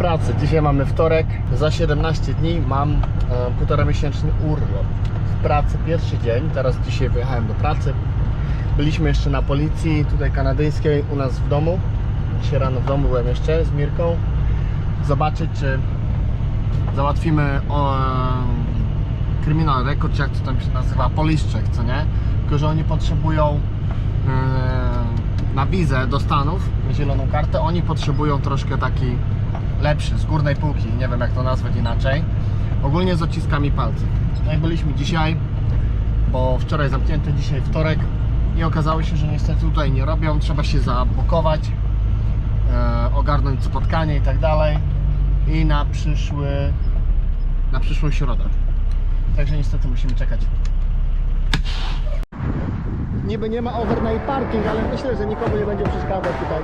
pracy. Dzisiaj mamy wtorek. Za 17 dni mam e, półtora miesięczny urlop. W pracy pierwszy dzień. Teraz dzisiaj wyjechałem do pracy. Byliśmy jeszcze na policji tutaj kanadyjskiej u nas w domu. Dzisiaj rano w domu byłem jeszcze z Mirką. Zobaczyć, czy załatwimy o, czy jak to tam się nazywa, police check, co nie? Tylko, że oni potrzebują e, na wizę do Stanów, zieloną kartę, oni potrzebują troszkę taki lepszy, z górnej półki, nie wiem jak to nazwać inaczej. Ogólnie z odciskami palców. No i byliśmy dzisiaj, bo wczoraj zamknięty, dzisiaj wtorek i okazało się, że niestety tutaj nie robią, trzeba się zabukować, e, ogarnąć spotkanie i tak dalej i na przyszły na przyszłą środę. Także niestety musimy czekać. Niby nie ma overnight parking, ale myślę, że nikomu nie będzie przeszkadzać tutaj.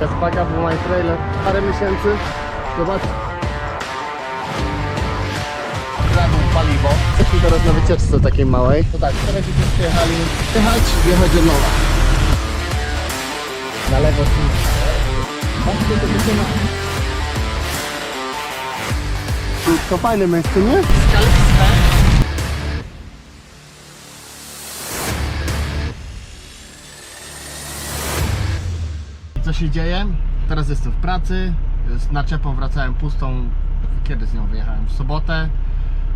Jest paga w my trailer parę miesięcy. Zobacz. Kradł paliwo. Jesteśmy teraz na wycieczce takiej małej. To tak, teraz już przyjechali jechać, wjechać do nowa. Na lewo tu. Patrzcie. To fajne miejsce, nie? Się dzieje? Teraz jestem w pracy. Z naczepą wracałem pustą. Kiedy z nią wyjechałem? W sobotę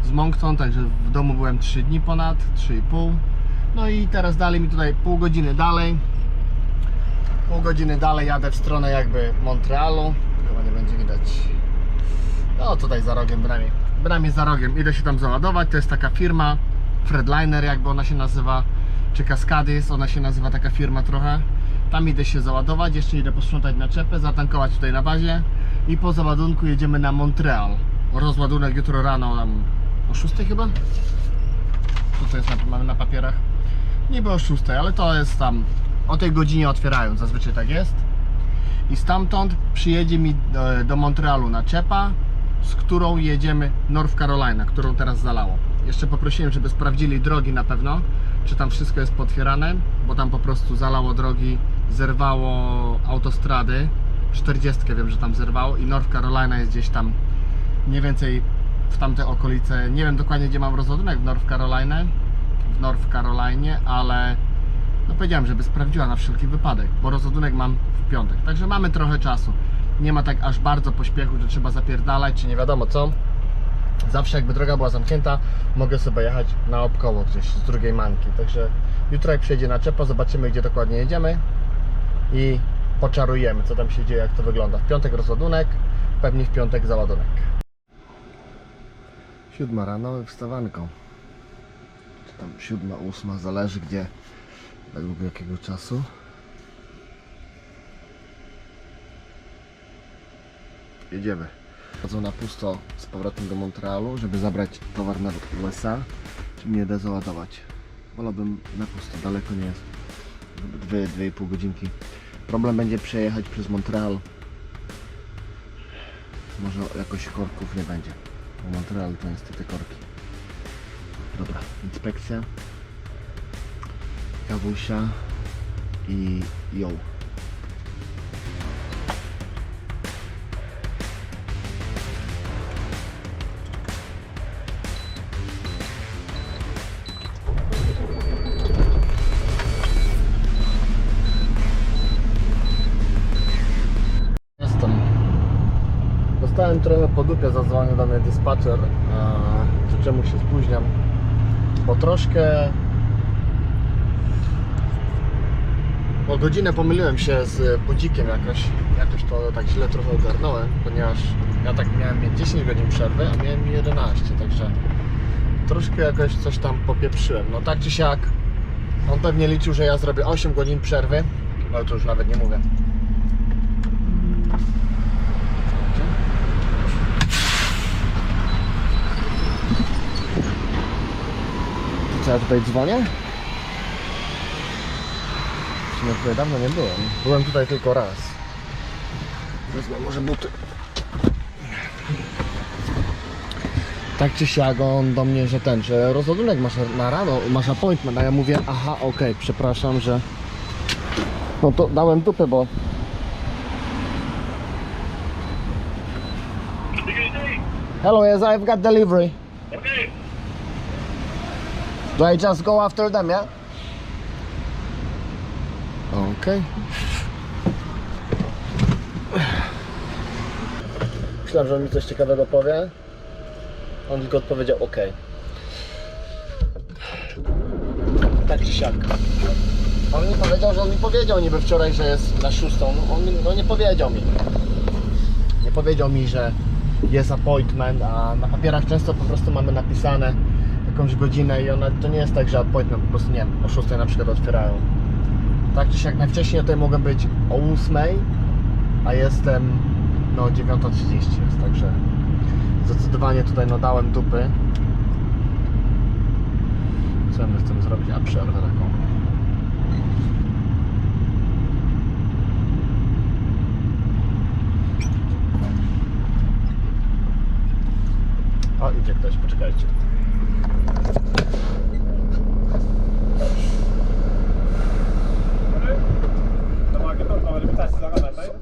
z Moncton, także w domu byłem 3 dni ponad, 3,5. No i teraz dalej mi tutaj pół godziny dalej. Pół godziny dalej jadę w stronę jakby Montrealu. Chyba nie będzie widać. No tutaj za rogiem bramie. Bramie za rogiem. Idę się tam załadować. To jest taka firma Fredliner jakby ona się nazywa. Czy Cascadis, ona się nazywa taka firma trochę. Tam idę się załadować, jeszcze idę posprzątać naczepę, zatankować tutaj na bazie i po załadunku jedziemy na Montreal. Rozładunek jutro rano o 6 chyba? Co to jest na, mamy na papierach? Niby o 6, ale to jest tam o tej godzinie otwierają, zazwyczaj tak jest. I stamtąd przyjedzie mi do, do Montrealu naczepa, z którą jedziemy North Carolina, którą teraz zalało. Jeszcze poprosiłem, żeby sprawdzili drogi na pewno, czy tam wszystko jest potwierane, bo tam po prostu zalało drogi, zerwało autostrady. 40 wiem, że tam zerwało i North Carolina jest gdzieś tam mniej więcej w tamte okolice. Nie wiem dokładnie gdzie mam rozładunek w North Carolina, w North Carolinie, ale no powiedziałem, żeby sprawdziła na wszelki wypadek, bo rozładunek mam w piątek. Także mamy trochę czasu. Nie ma tak aż bardzo pośpiechu, że trzeba zapierdalać, czy nie wiadomo co. Zawsze jakby droga była zamknięta, mogę sobie jechać na obkoło gdzieś z drugiej manki. Także jutro jak przyjedzie naczepa, zobaczymy gdzie dokładnie jedziemy i poczarujemy co tam się dzieje, jak to wygląda. W piątek rozładunek, pewnie w piątek załadunek. Siódma rano wstawanką. Czy tam siódma, ósma, zależy gdzie, według jakiego czasu. Jedziemy. Chodzą na pusto z powrotem do Montrealu, żeby zabrać towar na USA, czy mnie da załadować. Wolałbym na pusto, daleko nie jest. Dwie, dwie i pół godzinki. Problem będzie przejechać przez Montreal. Może jakoś korków nie będzie. Bo Montreal to niestety korki. Dobra, inspekcja. Kawusia i ją. Się spóźniam, bo troszkę o godzinę pomyliłem się z budzikiem jakoś, jakoś to tak źle trochę ogarnąłem, ponieważ ja tak miałem mieć 10 godzin przerwy, a miałem 11, także troszkę jakoś coś tam popieprzyłem. No tak czy siak, on pewnie liczył, że ja zrobię 8 godzin przerwy, ale to już nawet nie mówię. ja tutaj dzwonię? W sumie tutaj dawno nie byłem. Byłem tutaj tylko raz. Wezmę może buty. Tak czy siak on do mnie, że ten, że rozładunek masz na rano, masz appointment, a ja mówię, aha, okej, okay, przepraszam, że... No to dałem dupę, bo... Hello, yes, I've got delivery. Do I just go after them, yeah? Okay. Myślałem, że on mi coś ciekawego powie. On tylko odpowiedział OK. Tak czy siak. On mi powiedział, że on mi powiedział niby wczoraj, że jest na szóstą. No, on mi, no nie powiedział mi. Nie powiedział mi, że jest appointment, a na papierach często po prostu mamy napisane jakąś godzinę i ona, to nie jest tak, że appointment po prostu, nie wiem, o 6 na przykład otwierają. Tak czy siak najwcześniej tutaj mogę być o 8, a jestem no 9.30 jest, także zdecydowanie tutaj no dałem dupy. Co ja chcę zrobić? A przerwę taką. O, idzie ktoś, poczekajcie.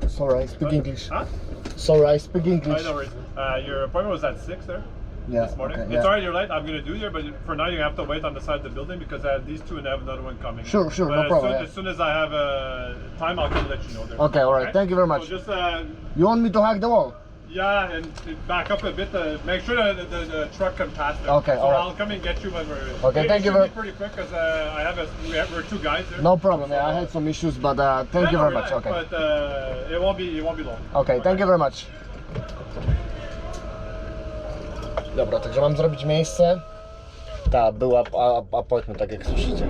Sorry, I speak English. Huh? Sorry, I speak English. Uh, your appointment was at 6 there Yeah, this morning. okay, It's yeah. alright, you're late. I'm going to do here, but for now you have to wait on the side of the building because I have these two and I have another one coming. Sure, sure, But no as problem, Soon, yeah. As soon as I have uh, time, I'll let you know there. Okay, alright. Thank you very much. So just, uh, You want me to hack the wall? Yeah, and back up a bit. Uh, make sure the, the, the truck can pass there. Okay, so alright. I'll come and get you when we're. Okay, it thank you very- be pretty quick because uh, I have a, we have, we're two guys there. No problem. Yeah, I had some issues, but uh, thank you very much. Okay. But uh, it won't be it won't be long. Okay, thank you very much. Dobra, także mam zrobić miejsce. Tak, była a- appointment, tak jak słyszycie.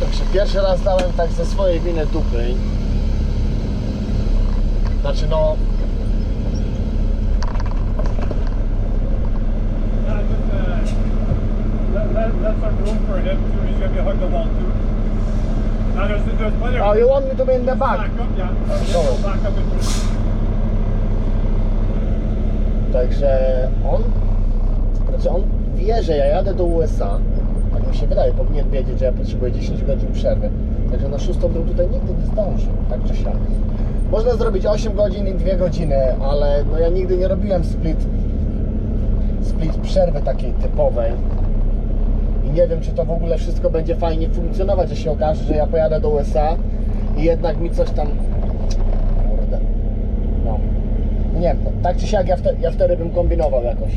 Także pierwszy raz dałem tak ze swojej winy dupy. Znaczy no, oh you want me to be in the back? into Także on, znaczy on wie, że ja jadę do USA. Tak mi się wydaje, powinien wiedzieć, że ja potrzebuję 10 godzin przerwy. Także na szóstą bym tutaj nigdy nie zdążył, tak czy siak. Można zrobić 8 godzin i 2 godziny, ale no ja nigdy nie robiłem split, split przerwy takiej typowej. I nie wiem, czy to w ogóle wszystko będzie fajnie funkcjonować, że się okaże, że ja pojadę do USA i jednak mi coś tam... Kurde. No. Nie wiem, no, tak czy siak ja, wte, ja wtedy bym kombinował jakoś.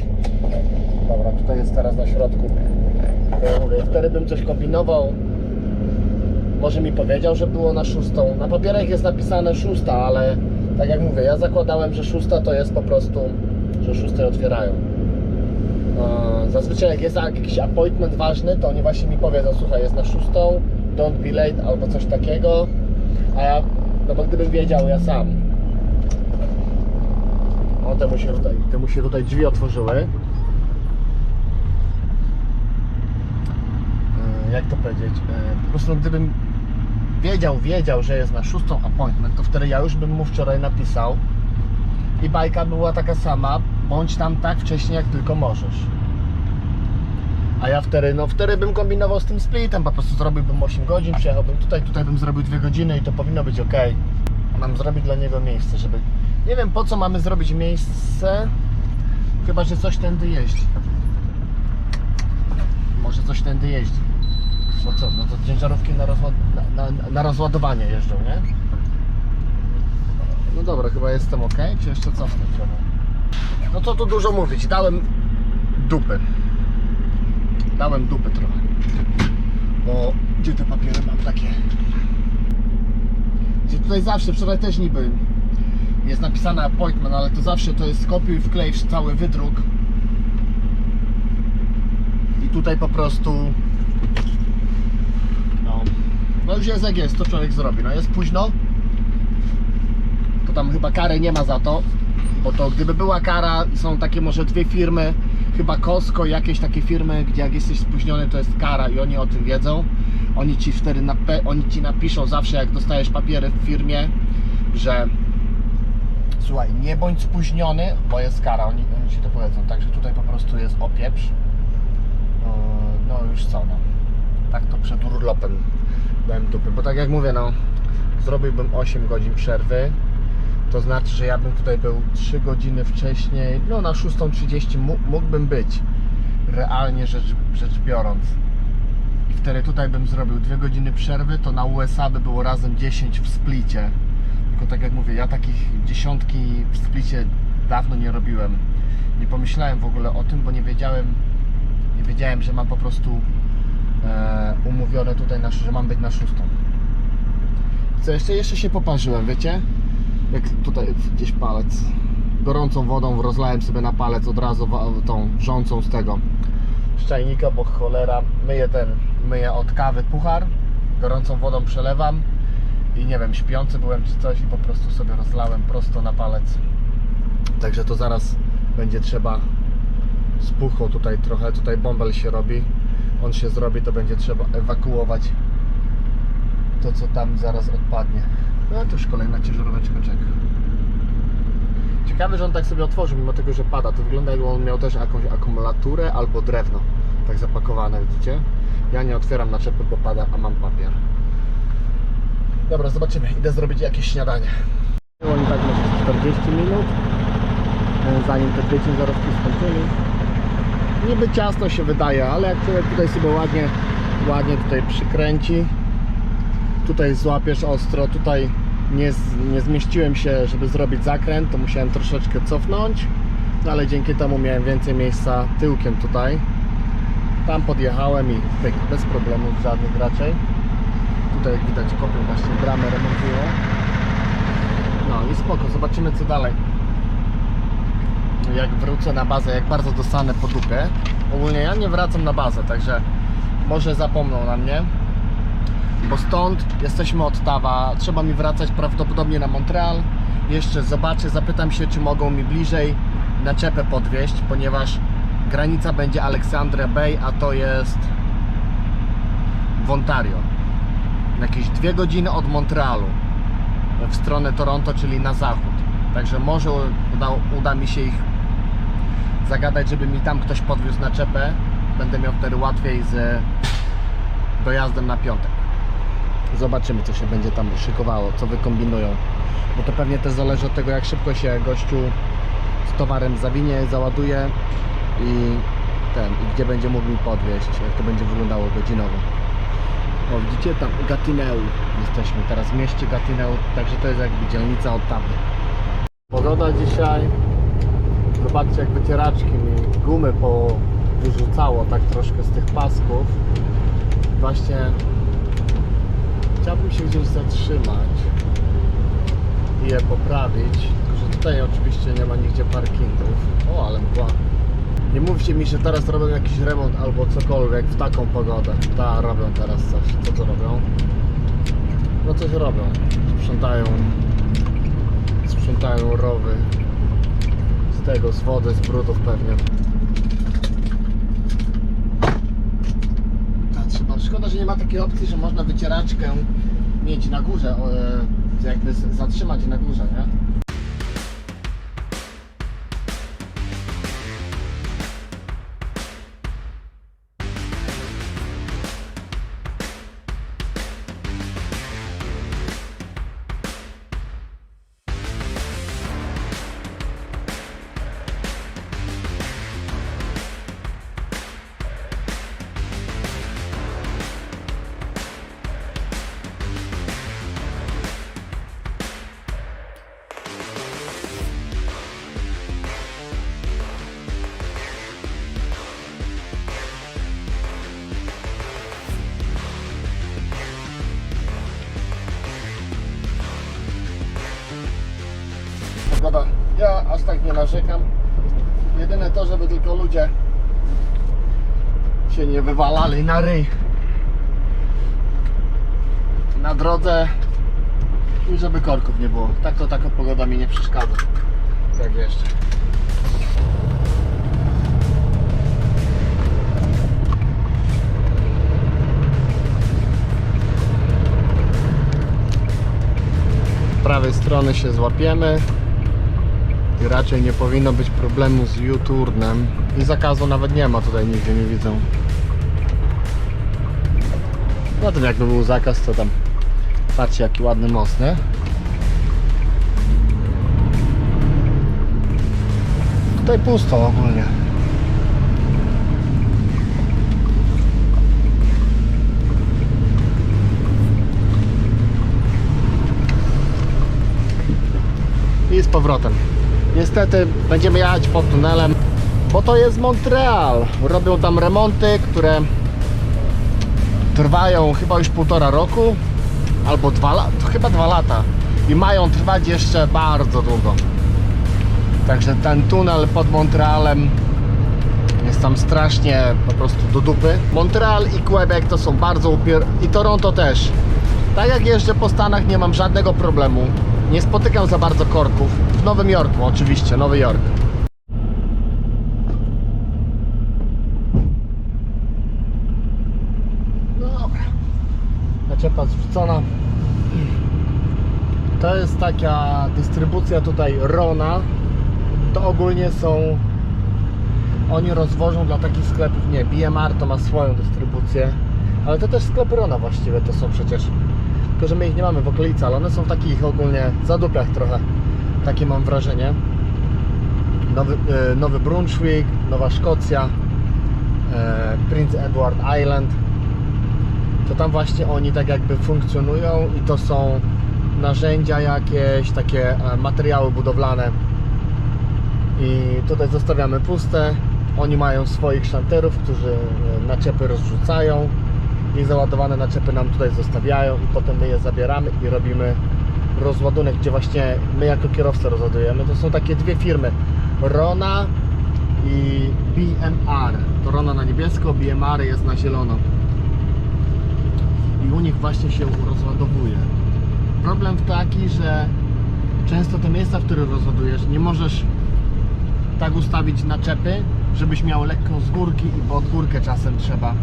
Dobra, tutaj jest teraz na środku. Ja mówię, wtedy bym coś kombinował. Może mi powiedział, że było na szóstą. Na papierach jest napisane szósta, ale tak jak mówię, ja zakładałem, że szósta to jest po prostu, że szóstej otwierają. Zazwyczaj jak jest jakiś appointment ważny, to oni właśnie mi powiedzą, słuchaj, jest na szóstą, don't be late albo coś takiego. A ja, no bo gdybym wiedział ja sam, o, temu się tutaj, temu się tutaj drzwi otworzyły. E, Jak to powiedzieć? E, Po prostu gdybym wiedział, wiedział, że jest na szóstą appointment, to wtedy ja już bym mu wczoraj napisał i bajka była taka sama, bądź tam tak wcześnie jak tylko możesz. A ja wtedy, no wtedy bym kombinował z tym splitem, po prostu zrobiłbym 8 godzin, przyjechałbym tutaj, tutaj bym zrobił 2 godziny i to powinno być ok. Mam zrobić dla niego miejsce, żeby... Nie wiem po co mamy zrobić miejsce, chyba że coś tędy jeździ. Może coś tędy jeździ. Bo co, no to ciężarówki na, rozład... na, na, na rozładowanie jeżdżą, nie? No dobra, chyba jestem ok, czy jeszcze cofnę trochę? No co tu dużo mówić, dałem dupy. Dałem dupy trochę. Bo gdzie te papiery mam takie? Gdzie tutaj zawsze, wczoraj też niby jest napisane appointment, ale to zawsze to jest skopiuj, wklej cały wydruk. I tutaj po prostu no, no już jest jak jest, to człowiek zrobi. No jest późno, to tam chyba kary nie ma za to, bo to gdyby była kara, są takie może dwie firmy, chyba Costco, jakieś takie firmy, gdzie jak jesteś spóźniony, to jest kara i oni o tym wiedzą. Oni ci wtedy oni ci napiszą zawsze, jak dostajesz papiery w firmie, że słuchaj, nie bądź spóźniony, bo jest kara, oni, oni ci to powiedzą. Także tutaj po prostu jest opieprz. Yy, No już co, no. Tak to przed urlopem dałem dupy, bo tak jak mówię, no zrobiłbym 8 godzin przerwy, To znaczy, że ja bym tutaj był 3 godziny wcześniej, no na 6.30 mó- mógłbym być, realnie rzecz, rzecz biorąc. I wtedy tutaj bym zrobił 2 godziny przerwy, to na USA by było razem 10 w splicie. Tylko tak jak mówię, ja takich dziesiątki w splicie dawno nie robiłem. Nie pomyślałem w ogóle o tym, bo nie wiedziałem, nie wiedziałem, że mam po prostu umówione tutaj, na, że mam być na szóstą. Co jeszcze? Jeszcze się poparzyłem, wiecie? Jak tutaj gdzieś palec. Gorącą wodą rozlałem sobie na palec od razu tą wrzącą z tego z czajnika, bo cholera myję ten, myję od kawy puchar, gorącą wodą przelewam i nie wiem, śpiący byłem czy coś i po prostu sobie rozlałem prosto na palec. Także to zaraz będzie trzeba spuchło tutaj trochę, tutaj bąbel się robi. On się zrobi, to będzie trzeba ewakuować to co tam zaraz odpadnie. No to już kolejna ciężaróweczka czeka. Ciekawe, że on tak sobie otworzył, mimo tego, że pada. To wygląda jakby on miał też jakąś akumulaturę albo drewno. Tak zapakowane, widzicie? Ja nie otwieram naczepy, bo pada, a mam papier. Dobra, zobaczymy. Idę zrobić jakieś śniadanie. Oni tak może 40 minut, e, zanim te dwie ciężarówki skończyli. Niby ciasno się wydaje, ale jak człowiek tutaj sobie ładnie, ładnie tutaj przykręci, tutaj złapiesz ostro, tutaj nie, nie zmieściłem się, żeby zrobić zakręt, to musiałem troszeczkę cofnąć, no ale dzięki temu miałem więcej miejsca tyłkiem tutaj. Tam podjechałem i pyk, bez problemów żadnych raczej. Tutaj jak widać kopią właśnie bramę remontują. No i spoko, zobaczymy co dalej. Jak wrócę na bazę, jak bardzo dostanę po dupie. Ogólnie ja nie wracam na bazę, także może zapomną na mnie bo stąd jesteśmy od Tawa. Trzeba mi wracać prawdopodobnie na Montreal. Jeszcze zobaczę, zapytam się, czy mogą mi bliżej naczepę podwieźć, ponieważ granica będzie Alexandria Bay, a to jest w Ontario. Jakieś dwie godziny od Montrealu w stronę Toronto, czyli na zachód. Także może uda, uda mi się ich zagadać, żeby mi tam ktoś podwiózł naczepę. Będę miał wtedy łatwiej z dojazdem na piątek. Zobaczymy, co się będzie tam szykowało, co wykombinują. Bo to pewnie też zależy od tego, jak szybko się gościu z towarem zawinie, załaduje i ten, i gdzie będzie mógł mi podwieźć, jak to będzie wyglądało godzinowo. O, widzicie tam Gatineau jesteśmy teraz w mieście Gatineau, także to jest jakby dzielnica Ottawy. Pogoda dzisiaj, zobaczcie jak wycieraczki mi gumy po wyrzucało tak troszkę z tych pasków. Właśnie chciałbym się gdzieś zatrzymać i je poprawić, tylko że tutaj oczywiście nie ma nigdzie parkingów. O, ale mgła. Nie mówcie mi, że teraz robią jakiś remont albo cokolwiek w taką pogodę. Ta, robią teraz coś. Co to robią? No coś robią. Sprzątają sprzątają rowy z tego, z wody, z brudów pewnie. A, trzeba, szkoda, że nie ma takiej opcji, że można wycieraczkę mieć na górze, e, jakby zatrzymać na górze, nie? Nie narzekam. Jedyne to, żeby tylko ludzie się nie wywalali na ryj na drodze i żeby korków nie było. Tak to taka pogoda mi nie przeszkadza. Tak jeszcze. prawej strony się złapiemy raczej nie powinno być problemu z U-turnem i zakazu nawet nie ma tutaj nigdzie nie widzę no to jakby był zakaz to tam patrzcie jaki ładny most, nie? Tutaj pusto ogólnie. I z powrotem. Niestety będziemy jechać pod tunelem, bo to jest Montreal. Robią tam remonty, które trwają chyba już półtora roku albo dwa lata, chyba dwa lata i mają trwać jeszcze bardzo długo. Także ten tunel pod Montrealem jest tam strasznie po prostu do dupy. Montreal i Quebec to są bardzo upier... i Toronto też. Tak jak jeżdżę po Stanach nie mam żadnego problemu. Nie spotykam za bardzo korków. W Nowym Jorku oczywiście, Nowy Jork. Dobra. Naczepa zrzucona. To jest taka dystrybucja tutaj Rona. To ogólnie są. Oni rozwożą dla takich sklepów. Nie, BMR to ma swoją dystrybucję. Ale to też sklepy Rona właściwie to są przecież. Tylko, że my ich nie mamy w okolicy, ale one są w takich ogólnie zadupiach trochę. Takie mam wrażenie. Nowy, e, Nowy Brunswick, Nowa Szkocja, e, Prince Edward Island to tam właśnie oni tak jakby funkcjonują i to są narzędzia jakieś, takie e, materiały budowlane i tutaj zostawiamy puste oni mają swoich szanterów, którzy naczepy rozrzucają i załadowane naczepy nam tutaj zostawiają i potem my je zabieramy i robimy rozładunek, gdzie właśnie my jako kierowcy rozładujemy. To są takie dwie firmy, Rona i BMR. To Rona na niebiesko, BMR jest na zielono i u nich właśnie się rozładowuje. Problem taki, że często te miejsca, w których rozładujesz, nie możesz tak ustawić naczepy, żebyś miał lekką z górki i pod górkę czasem trzeba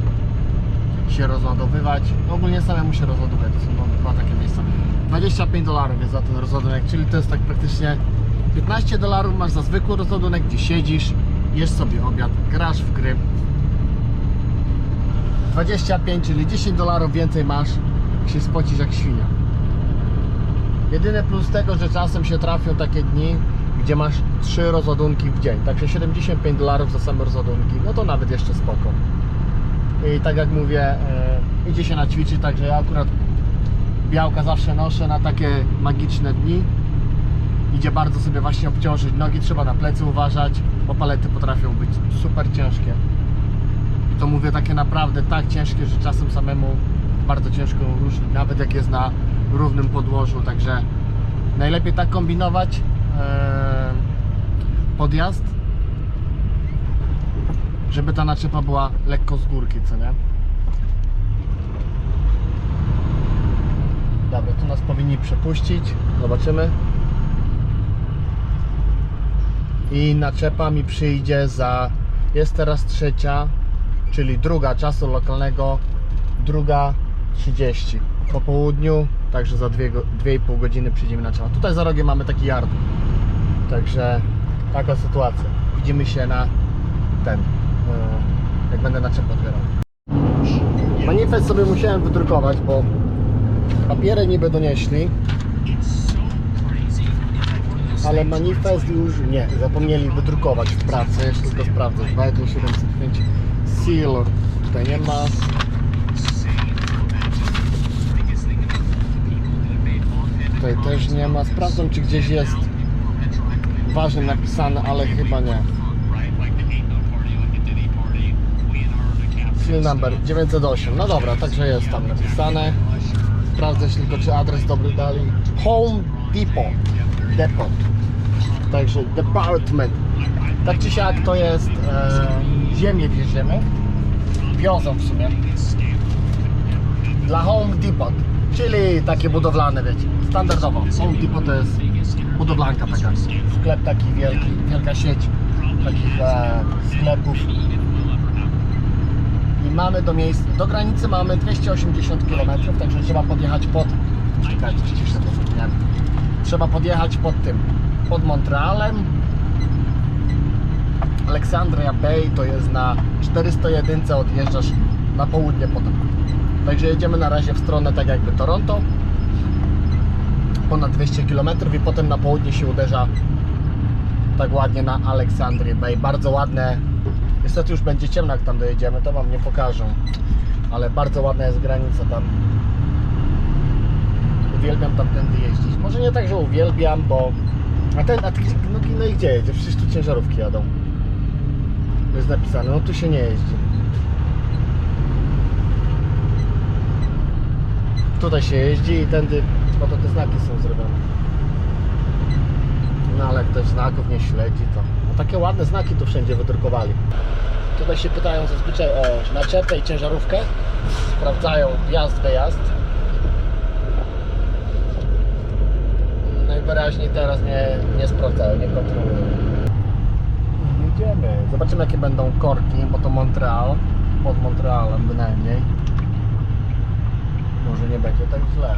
się rozładowywać. Ogólnie samemu się rozładowuje, to są dwa takie miejsca. 25 dolarów jest za ten rozładunek, czyli to jest tak praktycznie 15 dolarów masz za zwykły rozładunek, gdzie siedzisz, jesz sobie obiad, grasz w gry, 25, czyli 10 dolarów więcej masz, się spocisz jak świnia. Jedyny plus tego, że czasem się trafią takie dni, gdzie masz 3 rozładunki w dzień. Także 75 dolarów za same rozładunki, no to nawet jeszcze spoko. I tak jak mówię, e, idzie się na ćwiczyć, także ja akurat białka zawsze noszę na takie magiczne dni. Idzie bardzo sobie właśnie obciążyć nogi, trzeba na plecy uważać, bo palety potrafią być super ciężkie. I to mówię takie naprawdę tak ciężkie, że czasem samemu bardzo ciężko ruszyć, nawet jak jest na równym podłożu, także najlepiej tak kombinować e, podjazd, żeby ta naczepa była lekko z górki, co nie? Dobra, tu nas powinni przepuścić, zobaczymy. I naczepa mi przyjdzie za, jest teraz trzecia, czyli druga czasu lokalnego, druga 30 po południu, także za 2,5 godziny przyjdziemy na czas. Tutaj za rogiem mamy taki yard, także taka sytuacja. Widzimy się na ten, jak będę naczep odbierał. Manifest sobie musiałem wydrukować, bo papiery niby donieśli, ale manifest już nie, zapomnieli wydrukować w pracy, jeszcze tylko sprawdzę, 21705 seal, tutaj nie ma, tutaj też nie ma, sprawdzam czy gdzieś jest ważnym napisane, ale chyba nie. Seal number 908, no dobra, także jest tam napisane, sprawdzę tylko czy adres dobry dali, Home Depot, Depot, także Department, tak czy siak to jest e, ziemię wieziemy, wiozą w sumie, dla Home Depot, czyli takie budowlane, wiecie, standardowo. Home Depot to jest budowlanka taka, sklep taki wielki, wielka sieć takich e, sklepów. I mamy do miejsca, do granicy mamy 280 km, także trzeba podjechać pod. Trzeba podjechać pod tym, pod Montrealem, Alexandria Bay to jest na 401 odjeżdżasz na południe potem. Także jedziemy na razie w stronę tak jakby Toronto. Ponad 200 km i potem na południe się uderza tak ładnie na Aleksandrii Bay. Bardzo ładne. Niestety już będzie ciemno, jak tam dojedziemy, to Wam nie pokażę. Ale bardzo ładna jest granica tam. Uwielbiam tam tędy jeździć. Może nie tak, że uwielbiam, bo... A ten, a ty, no, no i gdzie jedzie? Przecież tu ciężarówki jadą. Jest napisane, no tu się nie jeździ. Tutaj się jeździ i tędy, po to te znaki są zrobione. No ale ktoś znaków nie śledzi, to... Takie ładne znaki tu wszędzie wydrukowali. Tutaj się pytają zazwyczaj o naczepę i ciężarówkę. Sprawdzają wjazd, wyjazd. Najwyraźniej teraz nie, nie sprawdzają, nie kontrolują. Jedziemy. Zobaczymy jakie będą korki, bo to Montreal. Pod Montrealem bynajmniej. Może nie będzie tak źle.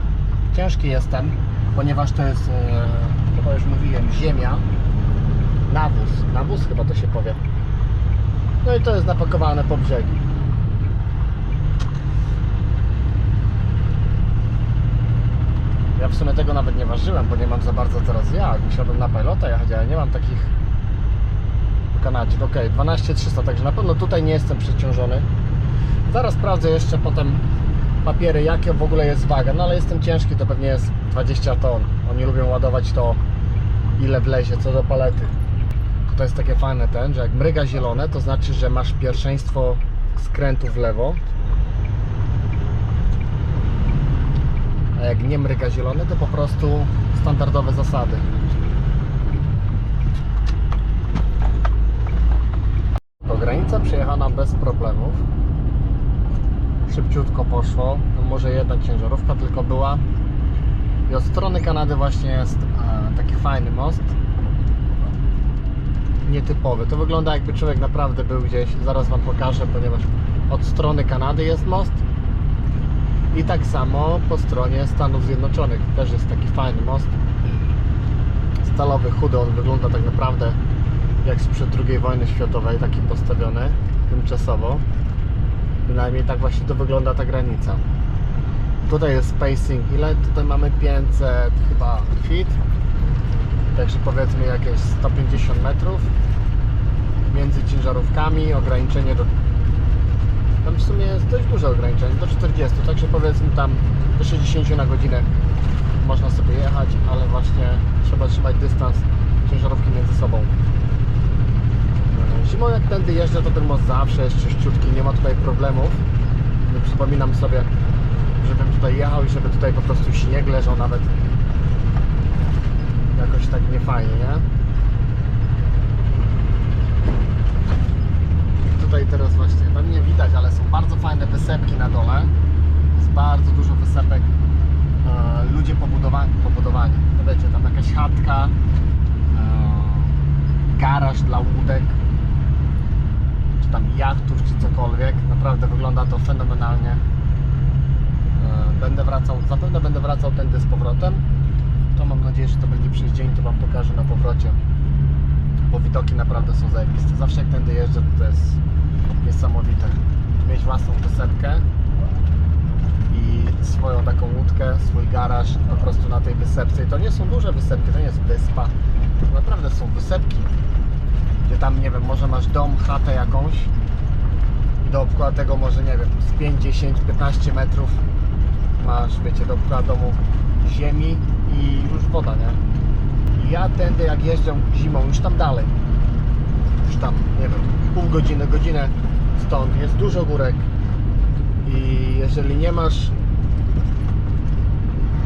Ciężki jestem, ponieważ to jest, e, chyba już mówiłem, ziemia. Nawóz. Nawóz chyba to się powie. No i to jest napakowane po brzegi. Ja w sumie tego nawet nie ważyłem, bo nie mam za bardzo teraz jak. Musiałbym na pilota jechać, ale nie mam takich w Kanadzie. Ok, 12300, także na pewno tutaj nie jestem przeciążony. Zaraz sprawdzę jeszcze potem papiery, jakie w ogóle jest waga. No ale jestem ciężki, to pewnie jest 20 ton. Oni lubią ładować to ile wlezie, co do palety. To jest takie fajne ten, że jak mryga zielone, to znaczy, że masz pierwszeństwo skrętu w lewo. A jak nie mryga zielony, to po prostu standardowe zasady. To granica przejechana bez problemów. Szybciutko poszło. No może jedna ciężarówka tylko była. I od strony Kanady właśnie jest e, taki fajny most. Nietypowy. To wygląda jakby człowiek naprawdę był gdzieś. Zaraz Wam pokażę, ponieważ od strony Kanady jest most. I tak samo po stronie Stanów Zjednoczonych też jest taki fajny most. Stalowy, chudy, on wygląda tak naprawdę jak sprzed II wojny światowej, taki postawiony tymczasowo. Bynajmniej tak właśnie to wygląda ta granica. Tutaj jest spacing, ile? Tutaj mamy 500 chyba feet. Także powiedzmy jakieś 150 metrów między ciężarówkami, ograniczenie do tam w sumie jest dość duże ograniczenie, do 40, także powiedzmy tam do 60 na godzinę można sobie jechać, ale właśnie trzeba trzymać dystans ciężarówki między sobą. Zimą jak tędy jeżdżę, to ten most zawsze jest czyściutki, nie ma tutaj problemów. Nie przypominam sobie, żebym tutaj jechał i żeby tutaj po prostu śnieg leżał nawet jakoś tak niefajnie, nie? Tutaj teraz właśnie, tam nie widać, ale są bardzo fajne wysepki na dole. Jest bardzo dużo wysepek. E, ludzie pobudowani, pobudowani. No wiecie, tam jakaś chatka, e, garaż dla łódek, czy tam jachtów, czy cokolwiek. Naprawdę wygląda to fenomenalnie. E, Będę wracał, zapewne będę wracał tędy z powrotem. To mam nadzieję, że to będzie przez dzień, to Wam pokażę na powrocie. Bo widoki naprawdę są zajebiste. Zawsze jak tędy jeżdżę, to, jest niesamowite. Mieć własną wysepkę i swoją taką łódkę, swój garaż po prostu na tej wysepce. I to nie są duże wysepki, to nie jest wyspa. To naprawdę są wysepki, gdzie tam, nie wiem, może masz dom, chatę jakąś i dookoła tego może, nie wiem, z 5, 10, 15 metrów masz, wiecie, dookoła domu ziemi i już woda, nie? I ja tędy jak jeżdżę zimą, już tam dalej, już tam, nie wiem, pół godziny, godzinę stąd, jest dużo górek. I jeżeli nie masz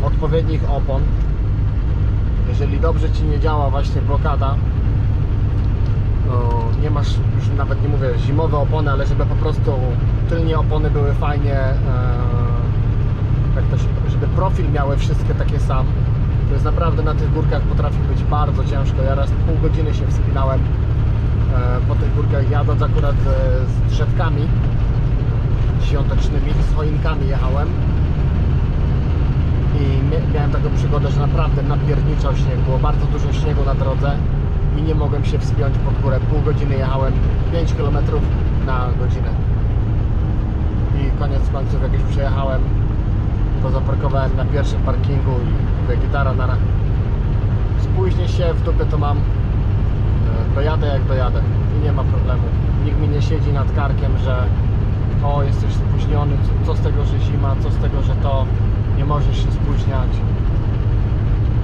odpowiednich opon, jeżeli dobrze Ci nie działa właśnie blokada, no, nie masz, już nawet nie mówię zimowe opony, ale żeby po prostu tylnie opony były fajnie, e, jak to żeby profil miały wszystkie takie sam. To jest naprawdę na tych górkach potrafi być bardzo ciężko. Ja raz pół godziny się wspinałem e, po tych górkach jadąc akurat e, z drzewkami świątecznymi, z choinkami jechałem i mia- miałem taką przygodę, że naprawdę napierniczał śnieg, było bardzo dużo śniegu na drodze i nie mogłem się wspiąć pod górę. Pół godziny jechałem 5 km na godzinę i koniec końców jak już przejechałem to zaparkowałem na pierwszym parkingu i mówię, gitara na spóźnię się, w dupie to mam Dojadę jak dojadę i nie ma problemu. Nikt mi nie siedzi nad karkiem, że o jesteś spóźniony, co, co z tego, że zima, co z tego, że to nie możesz się spóźniać.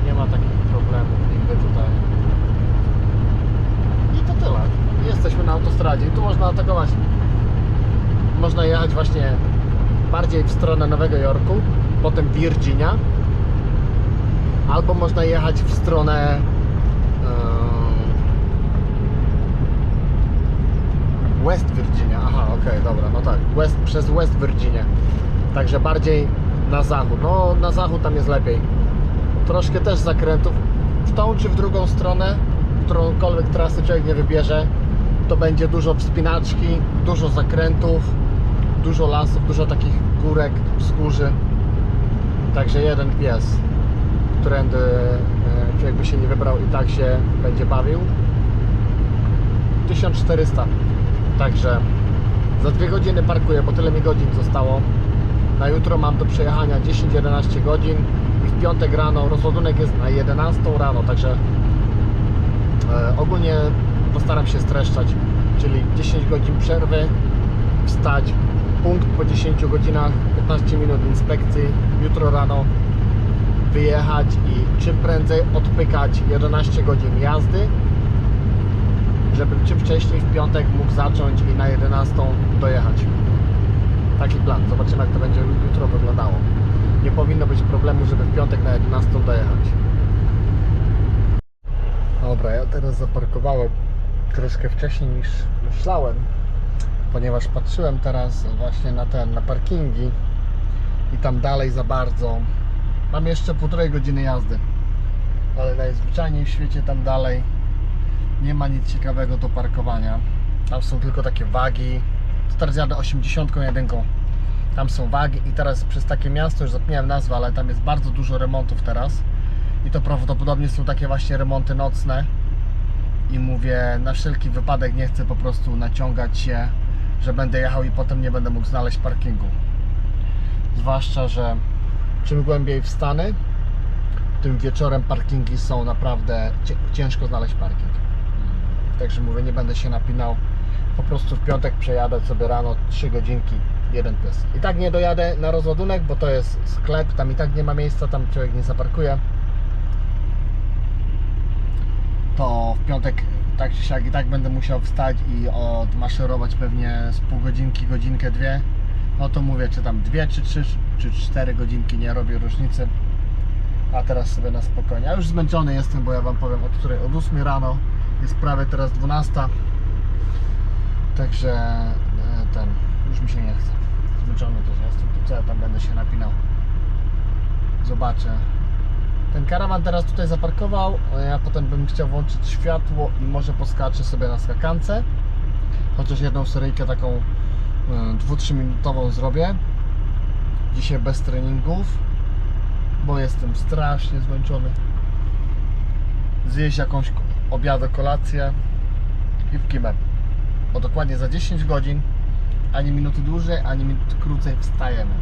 Nie ma takich problemów nigdy tutaj. I to tyle. Jesteśmy na autostradzie i tu można atakować. Można jechać właśnie bardziej w stronę Nowego Jorku, potem Virginia, albo można jechać w stronę West Virginia. Aha, okej, dobra, no tak, West, przez West Virginia. Także bardziej na zachód. No, na zachód tam jest lepiej. Troszkę też zakrętów w tą czy w drugą stronę, którąkolwiek trasy człowiek nie wybierze, to będzie dużo wspinaczki, dużo zakrętów, dużo lasów, dużo takich górek, wzgórzy. Także jeden pies, którędy e, człowiek by się nie wybrał i tak się będzie bawił. 1400. Także za dwie godziny parkuję, bo tyle mi godzin zostało. Na jutro mam do przejechania 10-11 godzin i w piątek rano rozładunek jest na 11 rano, także e, ogólnie postaram się streszczać, czyli 10 godzin przerwy, wstać, punkt po 10 godzinach, 15 minut inspekcji, jutro rano wyjechać i czym prędzej odpykać 11 godzin jazdy, żebym czym wcześniej w piątek mógł zacząć i na 11 dojechać. Taki plan. Zobaczymy jak to będzie jutro wyglądało. Nie powinno być problemu, żeby w piątek na 11 dojechać. Dobra, ja teraz zaparkowałem troszkę wcześniej niż myślałem, ponieważ patrzyłem teraz właśnie na ten, na parkingi i tam dalej za bardzo. Mam jeszcze półtorej godziny jazdy, ale najzwyczajniej w świecie tam dalej nie ma nic ciekawego do parkowania. Tam są tylko takie wagi. To teraz jadę 81. Tam są wagi i teraz przez takie miasto, już zapomniałem nazwę, ale tam jest bardzo dużo remontów teraz. I to prawdopodobnie są takie właśnie remonty nocne. I mówię, na wszelki wypadek nie chcę po prostu naciągać się, że będę jechał i potem nie będę mógł znaleźć parkingu. Zwłaszcza, że czym głębiej w Stany, tym wieczorem parkingi są naprawdę ciężko znaleźć parking. Także mówię, nie będę się napinał. Po prostu w piątek przejadę sobie rano 3 godzinki, jeden pies. I tak nie dojadę na rozładunek, bo to jest sklep, tam i tak nie ma miejsca, tam człowiek nie zaparkuje. To w piątek tak czy siak i tak będę musiał wstać i odmaszerować pewnie z pół godzinki, godzinkę, dwie. No to mówię, czy tam dwie, czy trzy, czy cztery godzinki nie robię różnicy. A teraz sobie na spokojnie. Ja już zmęczony jestem, bo ja Wam powiem od której? Od 8 rano jest prawie teraz 12. Także e, ten, już mi się nie chce. Zmęczony też jestem, to co ja tam będę się napinał. Zobaczę. Ten karawan teraz tutaj zaparkował, ja potem bym chciał włączyć światło i może poskaczę sobie na skakance. Chociaż jedną seryjkę taką 2-3 minutową zrobię. Dzisiaj bez treningów, bo jestem strasznie zmęczony. Zjeść jakąś obiadę, kolację i w kimę. Bo dokładnie za 10 godzin, ani minuty dłużej, ani minuty krócej wstajemy.